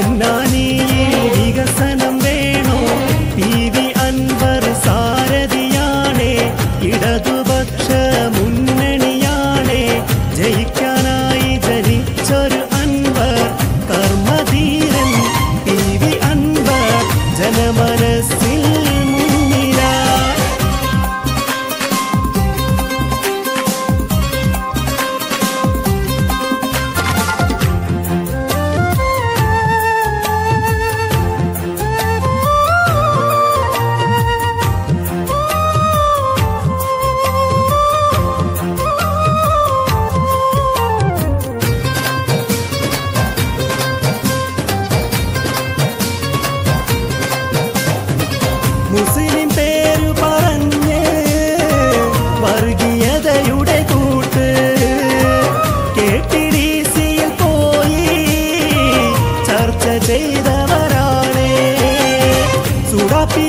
பொன்னானி മുസ്ലിം പേരു പറഞ്ഞ് വർഗീയതയുടെ കൂട്ട് കെട്ടിടിസിയിൽ പോയി ചർച്ച ചെയ്തവരാണ്. സുഡാപ്പി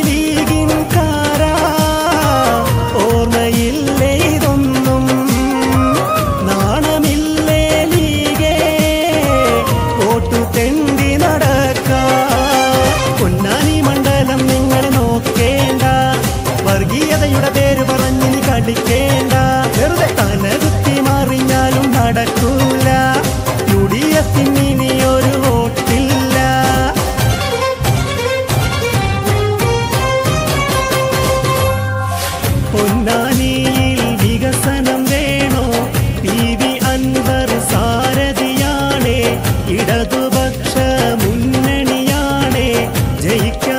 പറഞ്ഞിനി വെറുതെ വെറുതെ തലകുത്തി മറിഞ്ഞാലും നടക്കൂല. യു ഡി എഫിന് ഇനിയൊരു വോട്ടില്ല. പൊന്നാനിയിൽ വികസനം വേണോ? പി വി അൻവർ സാരഥിയാണേ. ഇടതുപക്ഷ മുന്നണിയാണേ. ജയിക്കാനായി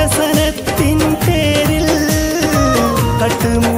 വികസനത്തിൻ പേരിൽ കട്ടുമുടിച്ചൊരു